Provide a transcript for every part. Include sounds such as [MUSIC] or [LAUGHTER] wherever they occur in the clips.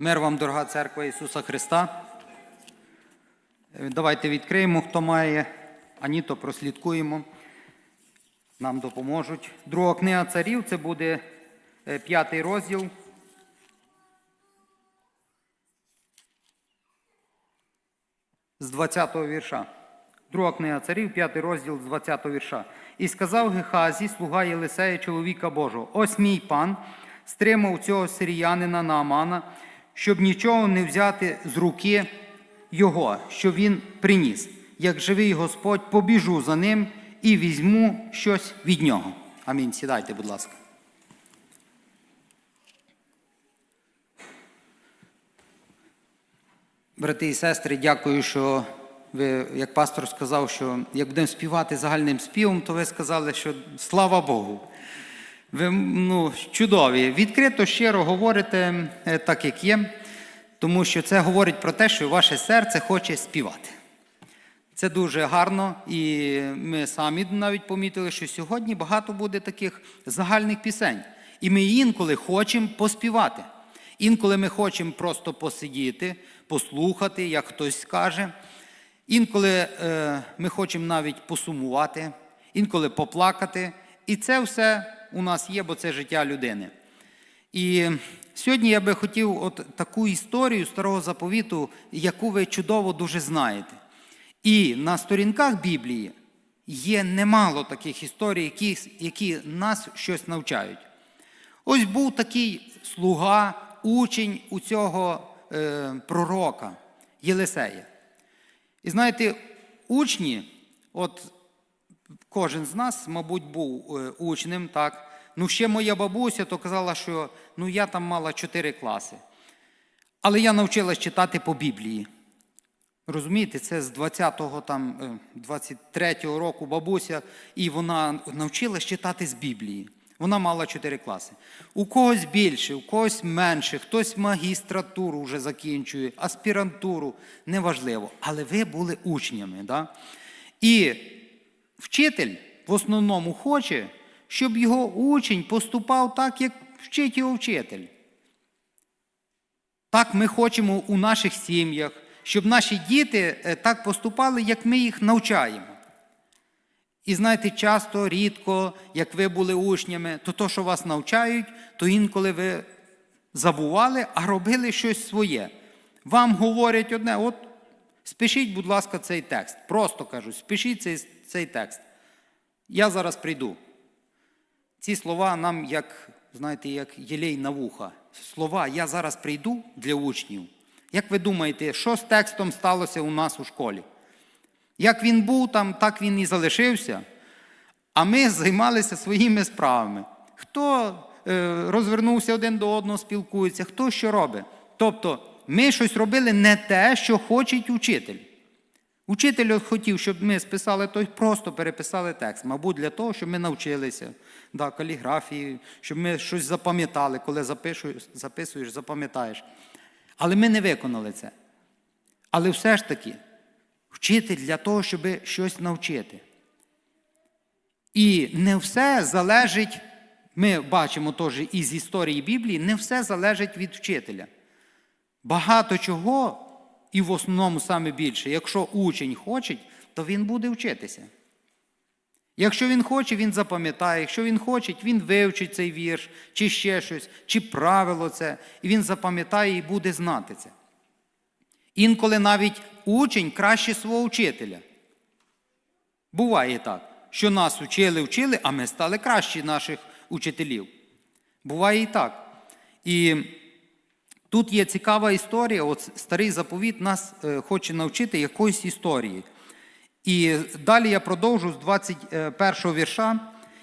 Мир вам, дорога церква Ісуса Христа. Е, Давайте відкриємо, хто має, ані то прослідкуємо. Нам допоможуть. Друга книга царів це буде е, п'ятий розділ. З 20-го вірша. Друга книга царів, п'ятий розділ з 20-го вірша. І сказав Гехазі, слуга Єлисея, чоловіка Божого: Ось мій пан стримав цього сиріянина Наамана, щоб нічого не взяти з руки його, що він приніс. Як живий Господь, побіжу за ним і візьму щось від нього. Амінь. Сідайте, будь ласка. Брати і сестри, дякую, що ви, як пастор сказав, що як будемо співати загальним співом, то ви сказали, що слава Богу. Ви ну, чудові. Відкрито, щиро говорите е, так, як є, тому що це говорить про те, що ваше серце хоче співати. Це дуже гарно, і ми самі навіть помітили, що сьогодні багато буде таких загальних пісень. І ми інколи хочемо поспівати. Інколи ми хочемо просто посидіти, послухати, як хтось скаже. Інколи е, ми хочемо навіть посумувати, інколи поплакати. І це все у нас є, бо це життя людини. І сьогодні я би хотів от таку історію старого заповіту, яку ви чудово дуже знаєте. І на сторінках Біблії є немало таких історій, які, які нас щось навчають. Ось був такий слуга, учень у цього е, пророка Єлисея. І знаєте, учні, от кожен з нас, мабуть, був е, учнем, так. Ну, ще моя бабуся то казала, що ну, я там мала 4 класи. Але я навчилась читати по Біблії. Розумієте, це з 20-го там, е, 23-го року бабуся, і вона навчилась читати з Біблії. Вона мала 4 класи. У когось більше, у когось менше, хтось магістратуру вже закінчує, аспірантуру, неважливо. Але ви були учнями. Да? І вчитель в основному хоче, щоб його учень поступав так, як вчить його вчитель. Так ми хочемо у наших сім'ях, щоб наші діти е, так поступали, як ми їх навчаємо. І знаєте, часто, рідко, як ви були учнями, то то, що вас навчають, то інколи ви забували, а робили щось своє. Вам говорять одне, от спишіть, будь ласка, цей текст. Просто кажуть, спишіть цей, цей текст. Я зараз прийду. Ці слова нам, як, знаєте, як єлей на вуха. Слова Я зараз прийду для учнів. Як ви думаєте, що з текстом сталося у нас у школі? Як він був там, так він і залишився. А ми займалися своїми справами. Хто е, розвернувся один до одного, спілкується, хто що робить. Тобто ми щось робили не те, що хоче учитель. Учитель хотів, щоб ми списали той, просто переписали текст, мабуть, для того, щоб ми навчилися да, каліграфії, щоб ми щось запам'ятали, коли запишуєш, записуєш, запам'ятаєш. Але ми не виконали це. Але все ж таки, вчитель для того, щоб щось навчити. І не все залежить, ми бачимо теж із історії Біблії, не все залежить від вчителя. Багато чого, і в основному саме більше, якщо учень хоче, то він буде вчитися. Якщо він хоче, він запам'ятає, якщо він хоче, він вивчить цей вірш, чи ще щось, чи правило це, і він запам'ятає і буде знати це. Інколи навіть учень краще свого вчителя. Буває так, що нас вчили, вчили, а ми стали кращі наших учителів. Буває і так. І тут є цікава історія. От старий заповіт нас е, хоче навчити якоїсь історії. І далі я продовжу з 21 вірша.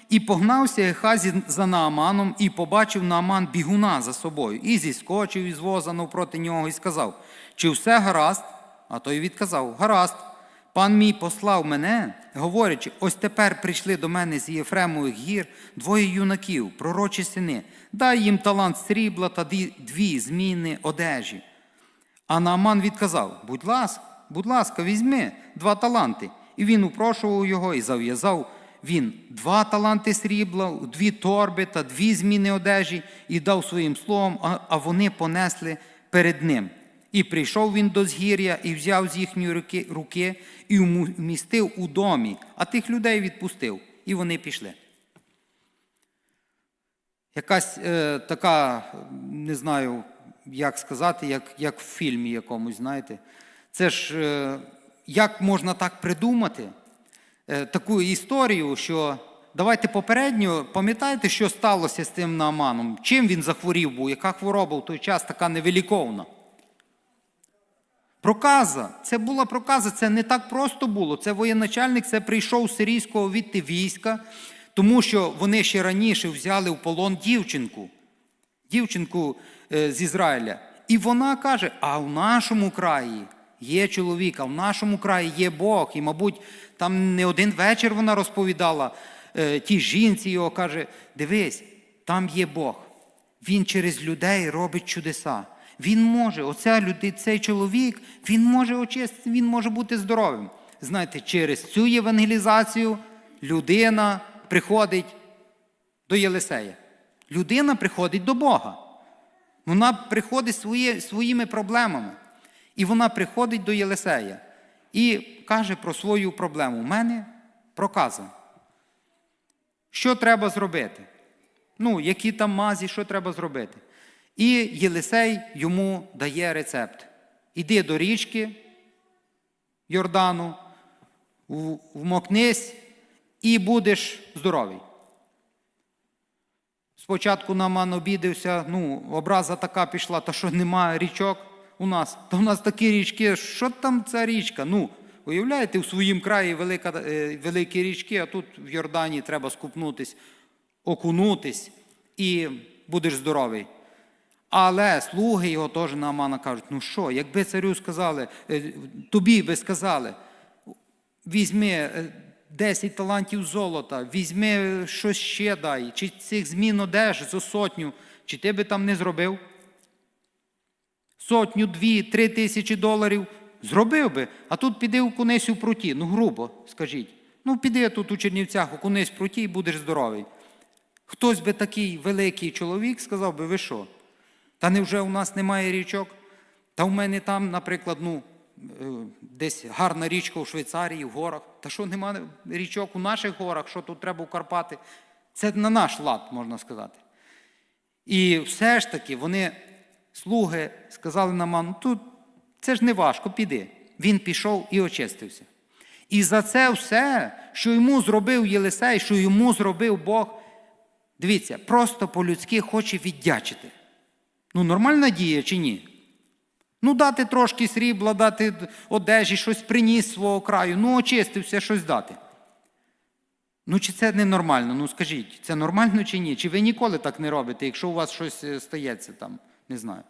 І погнався Гехазі за Нааманом, і побачив Нааман бігуна за собою, і зіскочив із воза навпроти нього, і сказав: Чи все гаразд? А той відказав: Гаразд. Пан мій послав мене, говорячи, ось тепер прийшли до мене з Єфремових гір двоє юнаків, пророчі сини, дай їм талант срібла та дві зміни одежі. А Нааман відказав: Будь ласка, будь ласка, візьми два таланти. І він упрошував його і зав'язав він два таланти срібла, дві торби та дві зміни одежі і дав своїм словом, а вони понесли перед ним. І прийшов він до згір'я, і взяв з їхньої руки, руки і вмістив у домі, а тих людей відпустив, і вони пішли. Якась е, така, не знаю, як сказати, як, як в фільмі якомусь, знаєте. Це ж е, як можна так придумати е, таку історію, що давайте попередньо пам'ятаєте, що сталося з цим Нааманом? Чим він захворів був, яка хвороба в той час така невеликовна? Проказа. Це була проказа, це не так просто було. Це воєначальник, це прийшов з сирійського відти війська, тому що вони ще раніше взяли в полон дівчинку, дівчинку е, з Ізраїля. І вона каже: а в нашому краї є чоловік, а в нашому краї є Бог. І, мабуть, там не один вечір вона розповідала е, тій жінці його, каже: дивись, там є Бог. Він через людей робить чудеса. Він може, оця люди, цей чоловік, він може очистити, він може бути здоровим. Знаєте, через цю євангелізацію людина приходить до Єлисея. Людина приходить до Бога. Вона приходить своє, своїми проблемами. І вона приходить до Єлисея і каже про свою проблему. У мене проказа. Що треба зробити? Ну, які там мазі, що треба зробити? І Єлисей йому дає рецепт. Іди до річки Йордану, вмокнись і будеш здоровий. Спочатку Наман обідався, ну, образа така пішла, та що немає річок у нас. То у нас такі річки, що там ця річка? Ну, уявляєте, в своїм краї велика, е, великі річки, а тут в Йордані треба скупнутись, окунутись і будеш здоровий. Але слуги його теж на Амана кажуть: ну що, якби царю сказали, е, тобі би сказали, візьми е, 10 талантів золота, візьми е, щось ще дай, чи цих змін одеж за сотню, чи ти би там не зробив? Сотню, дві, три тисячі доларів зробив би, а тут піди окунись у пруті. Ну, грубо, скажіть. Ну, піди тут у Чернівцях, окунись в пруті і будеш здоровий. Хтось би такий великий чоловік сказав би, ви що? Та невже у нас немає річок? Та в мене там, наприклад, ну, е, десь гарна річка у Швейцарії, в горах. Та що немає річок у наших горах, що тут треба у Карпати? Це на наш лад, можна сказати. І все ж таки вони, слуги, сказали Наману, тут це ж не важко, піди. Він пішов і очистився. І за це все, що йому зробив Єлисей, що йому зробив Бог, дивіться, просто по-людськи хоче віддячити. Ну, нормальна дія чи ні? Ну, дати трошки срібла, дати одежі, щось приніс свого краю, ну, очистився, щось дати. Ну, чи це ненормально? Ну скажіть, це нормально чи ні? Чи ви ніколи так не робите, якщо у вас щось е, стається там, не знаю.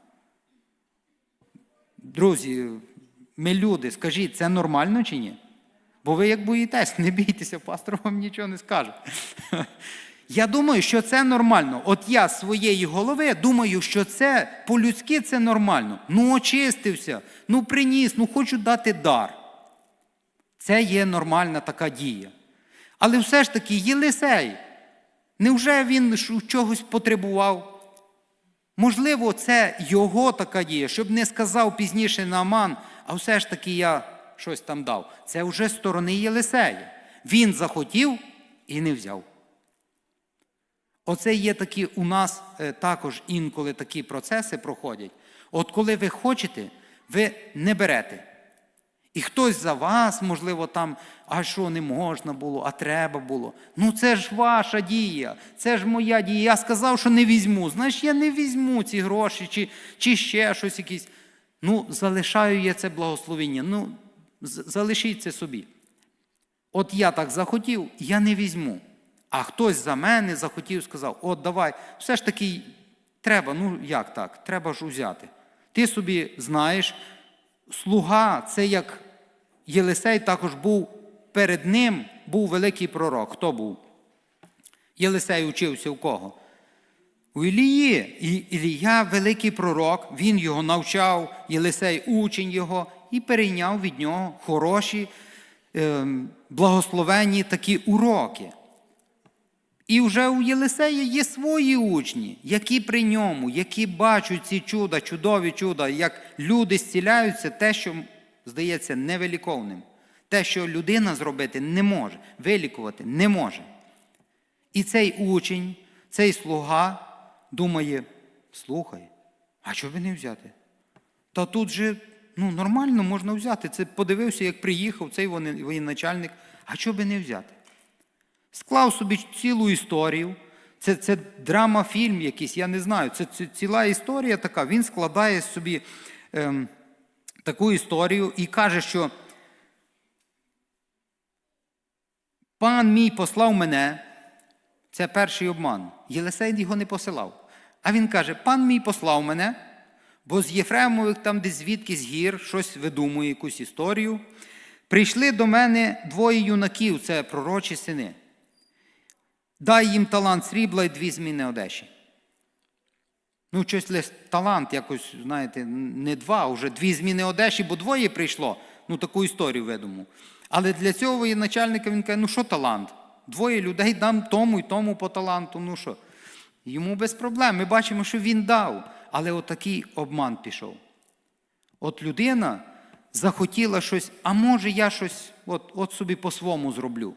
Друзі, ми люди, скажіть, це нормально чи ні? Бо ви як боїтесь, [LAUGHS] не бійтеся, пастор вам нічого не скаже. Я думаю, що це нормально. От я з своєї голови думаю, що це по-людськи це нормально. Ну, очистився, ну приніс, ну хочу дати дар. Це є нормальна така дія. Але все ж таки, Єлисей, невже він чогось потребував? Можливо, це його така дія, щоб не сказав пізніше Нааман, а все ж таки я щось там дав. Це вже з сторони Єлисея. Він захотів і не взяв. Оце є такі у нас е, також інколи такі процеси проходять. От коли ви хочете, ви не берете. І хтось за вас, можливо, там, а що не можна було, а треба було. Ну це ж ваша дія, це ж моя дія. Я сказав, що не візьму. Знаєш, я не візьму ці гроші чи, чи ще щось якесь. Ну, залишаю я це благословення. Ну, залишіть це собі. От я так захотів, я не візьму. А хтось за мене захотів, сказав: от давай, все ж таки треба, ну як так, треба ж узяти. Ти собі знаєш, слуга це як Єлисей також був перед ним, був великий пророк. Хто був? Єлисей учився у кого? У Ілії. І Ілія великий пророк, він його навчав, Єлисей учень його і перейняв від нього хороші, ем, благословенні такі уроки. І вже у Єлисея є свої учні, які при ньому, які бачать ці чуда, чудові чуда, як люди зціляються, те, що здається невеликовним. Те, що людина зробити не може, вилікувати не може. І цей учень, цей слуга думає: слухай, а що би не взяти? Та тут же ну, нормально можна взяти. Це подивився, як приїхав цей воєн- воєначальник, а що би не взяти? Склав собі цілу історію. Це, це драма, фільм якийсь, я не знаю. Це, це ціла історія така. Він складає собі ем, таку історію і каже, що пан мій послав мене. Це перший обман. Єлисей його не посилав. А він каже: пан мій послав мене, бо з Єфремових, там десь звідки з гір, щось видумує, якусь історію. Прийшли до мене двоє юнаків, це пророчі сини. Дай їм талант срібла і дві зміни одежі. Ну, щось лише талант, якось, знаєте, не два, а вже дві зміни одежі, бо двоє прийшло. Ну, таку історію видумав. Але для цього воєначальника він каже, ну що талант? Двоє людей дам тому і тому по таланту. Ну що? Йому без проблем. Ми бачимо, що він дав. Але отакий обман пішов. От людина захотіла щось, а може я щось от, от собі по-своєму зроблю.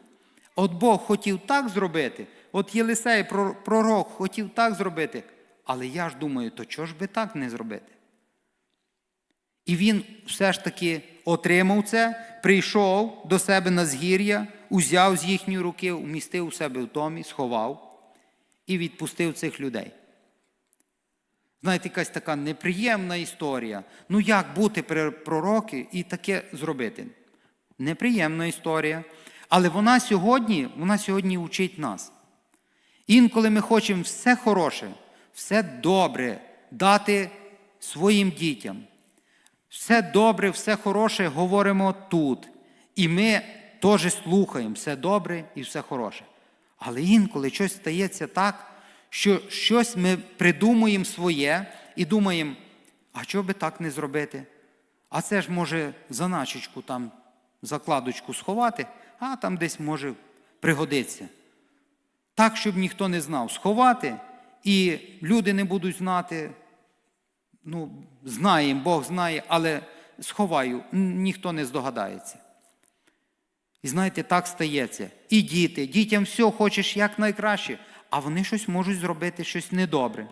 От Бог хотів так зробити, от Єлисей, пророк, хотів так зробити. Але я ж думаю, то чого ж би так не зробити? І він все ж таки отримав це, прийшов до себе на згір'я, узяв з їхньої руки, умістив у себе в домі, сховав і відпустив цих людей. Знаєте, якась така неприємна історія. Ну як бути при пророки і таке зробити? Неприємна історія. Але вона сьогодні, вона сьогодні учить нас. Інколи ми хочемо все хороше, все добре дати своїм дітям. Все добре, все хороше говоримо тут. І ми теж слухаємо все добре і все хороше. Але інколи щось стається так, що щось ми придумуємо своє і думаємо, а чого би так не зробити? А це ж може заначечку там, закладочку сховати, а там десь може пригодиться. Так, щоб ніхто не знав, сховати, і люди не будуть знати, ну, знаємо, Бог знає, але сховаю, ніхто не здогадається. І знаєте, так стається. І діти, дітям все хочеш як найкраще, а вони щось можуть зробити щось недобре.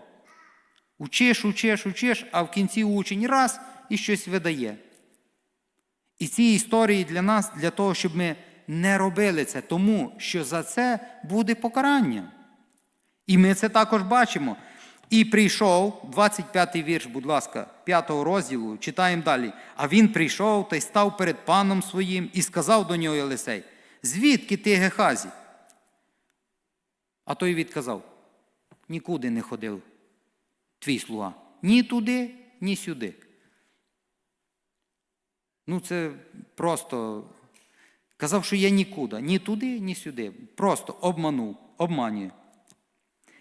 Учиш, учиш, учиш, а в кінці учень раз і щось видає. І ці історії для нас, для того, щоб ми не робили це, тому що за це буде покарання. І ми це також бачимо. І прийшов, 25-й вірш, будь ласка, 5 розділу, читаємо далі. А він прийшов та й став перед паном своїм і сказав до нього Єлисей: Звідки ти Гехазі? А той відказав: Нікуди не ходив твій слуга. Ні туди, ні сюди. Ну, це просто казав, що я нікуди, ні туди, ні сюди. Просто обманув, обманює.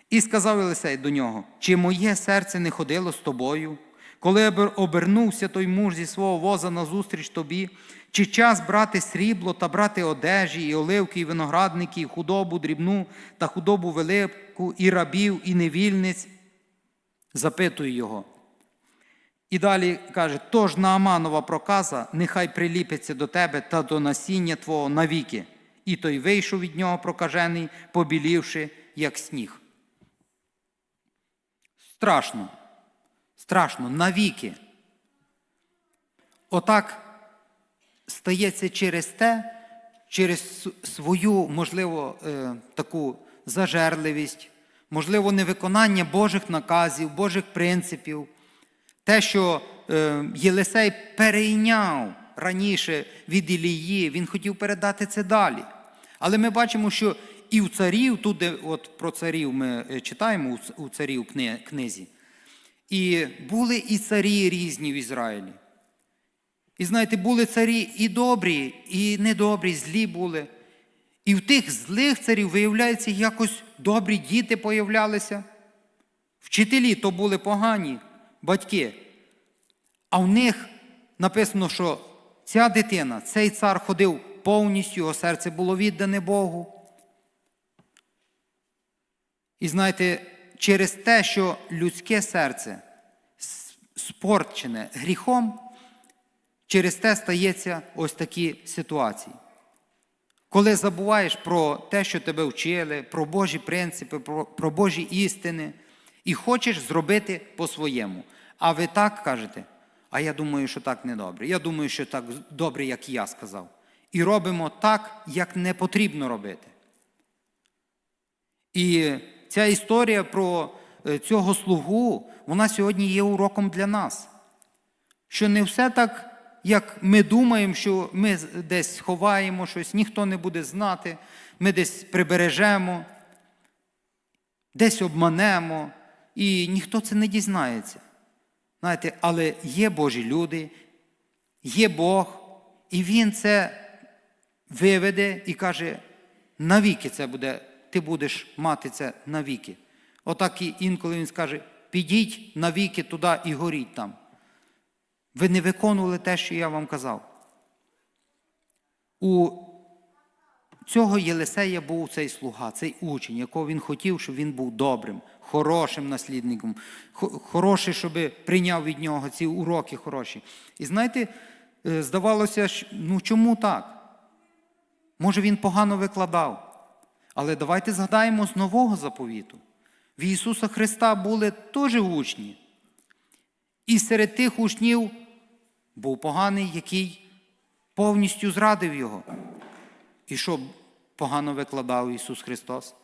І сказав Єлисей до нього: чи моє серце не ходило з тобою, коли обер- обернувся той муж зі свого воза назустріч тобі, чи час брати срібло та брати одежі, і оливки, і виноградники, і худобу дрібну та худобу велику, і рабів, і невільниць? Запитує його. І далі каже: тож Нааманова проказа, нехай приліпиться до тебе та до насіння твого навіки. І той вийшов від нього прокажений, побілівши, як сніг. Страшно. Страшно, навіки. Отак стається через те, через свою, можливо, е, таку зажерливість, можливо, невиконання Божих наказів, Божих принципів. Те, що е, Єлисей перейняв раніше від Ілії, він хотів передати це далі. Але ми бачимо, що і у царів, тут де от про царів ми е, читаємо у царів книзі, і були і царі різні в Ізраїлі. І знаєте, були царі і добрі, і недобрі, злі були. І в тих злих царів, виявляється, якось добрі діти появлялися. Вчителі то були погані батьки. А в них написано, що ця дитина, цей цар ходив повністю, його серце було віддане Богу. І знаєте, через те, що людське серце спорчене гріхом, через те стається ось такі ситуації. Коли забуваєш про те, що тебе вчили, про Божі принципи, про, про Божі істини, і хочеш зробити по-своєму. А ви так кажете, а я думаю, що так не добре. Я думаю, що так добре, як я сказав. І робимо так, як не потрібно робити. І ця історія про е, цього слугу, вона сьогодні є уроком для нас. Що не все так, як ми думаємо, що ми десь ховаємо щось, ніхто не буде знати, ми десь прибережемо, десь обманемо, і ніхто це не дізнається. Знаєте, але є Божі люди, є Бог, і Він це виведе і каже, навіки це буде, ти будеш мати це навіки. Отак і інколи він скаже, підіть навіки туди і горіть там. Ви не виконували те, що я вам казав. У цього Єлисея був цей слуга, цей учень, якого він хотів, щоб він був добрим, хорошим наслідником, хороший, щоб прийняв від нього ці уроки хороші. І знаєте, е, здавалося, ну чому так? Може, він погано викладав. Але давайте згадаємо з нового заповіту. В Ісуса Христа були теж учні. І серед тих учнів був поганий, який повністю зрадив його. І що погано викладав Ісус Христос?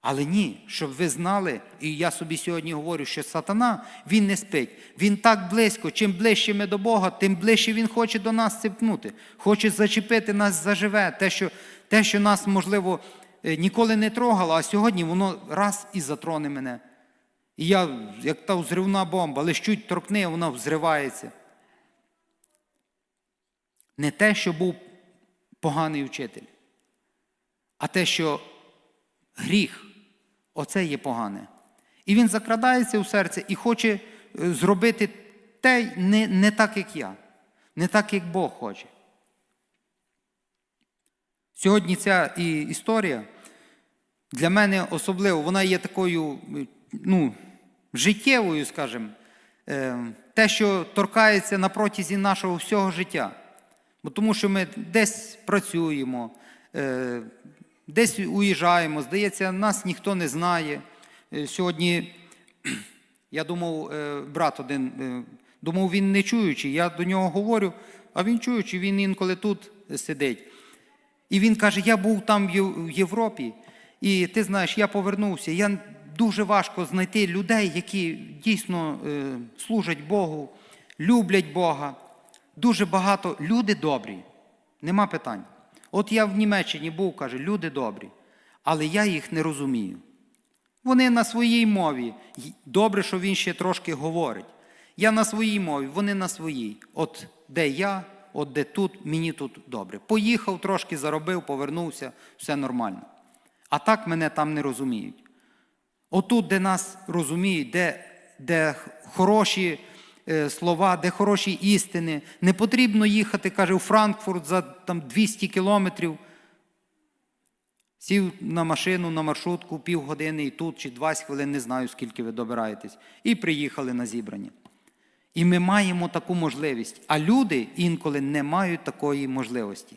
Але ні, щоб ви знали, і я собі сьогодні говорю, що сатана він не спить. Він так близько. Чим ближче ми до Бога, тим ближче Він хоче до нас цепнути, хоче зачепити нас заживе. Те, що, те, що нас, можливо, е, ніколи не трогало, а сьогодні воно раз і затроне мене. І я, як та взривна бомба, лиш чуть торкне, вона взривається. Не те, що був поганий вчитель, а те, що гріх, оце є погане. І він закрадається у серце і хоче е, зробити те не, не так, як я, не так, як Бог хоче. Сьогодні ця і історія для мене особливо, вона є такою е, ну, життєвою, скажімо, е, те, що торкається на протязі нашого всього життя. Бо тому що ми десь працюємо, десь уїжджаємо, здається, нас ніхто не знає. Е, Сьогодні [CLEARS THROAT] я думав, е, брат один, е, думав, він не чуючий. Я до нього говорю, а він чуючий, він інколи тут сидить. І він каже: я був там в Європі, і ти знаєш, я повернувся. Я дуже важко знайти людей, які дійсно служать Богу, люблять Бога. Дуже багато люди добрі, нема питань. От я в Німеччині був, каже, люди добрі, але я їх не розумію. Вони на своїй мові. Добре, що він ще трошки говорить. Я на своїй мові, вони на своїй. От де я, от де тут, мені тут добре. Поїхав, трошки заробив, повернувся, все нормально. А так мене там не розуміють. Отут, де нас розуміють, де, де хороші слова, де хороші істини, не потрібно їхати, каже, у Франкфурт за там, 200 кілометрів. Сів на машину, на маршрутку, півгодини і тут, чи 20 хвилин, не знаю, скільки ви добираєтесь, і приїхали на зібрання. І ми маємо таку можливість, а люди інколи не мають такої можливості.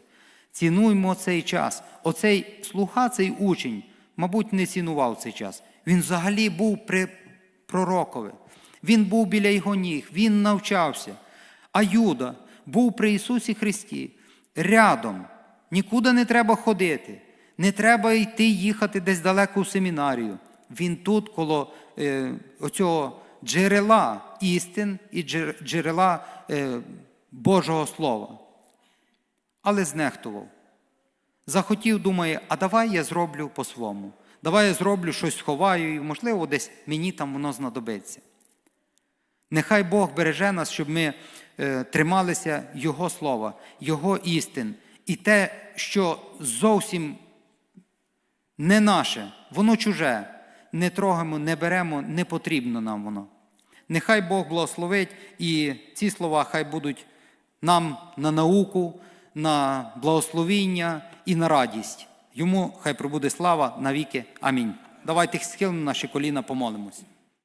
Цінуймо цей час. Оцей слуга, цей учень, мабуть, не цінував цей час. Він взагалі був при пророкові. Він був біля його ніг, він навчався. А Юда був при Ісусі Христі рядом. Нікуди не треба ходити, не треба йти їхати десь далеко в семінарію. Він тут, коло е, оцього джерела істин і джерела е, Божого Слова. Але знехтував. Захотів, думає, а давай я зроблю по-своєму. Давай я зроблю щось сховаю, і, можливо, десь мені там воно знадобиться. Нехай Бог береже нас, щоб ми е, трималися Його слова, Його істин. І те, що зовсім не наше, воно чуже. Не трогаємо, не беремо, не потрібно нам воно. Нехай Бог благословить, і ці слова хай будуть нам на науку, на благословіння і на радість. Йому хай пробуде слава навіки. Амінь. Давайте схилимо наші коліна, помолимось.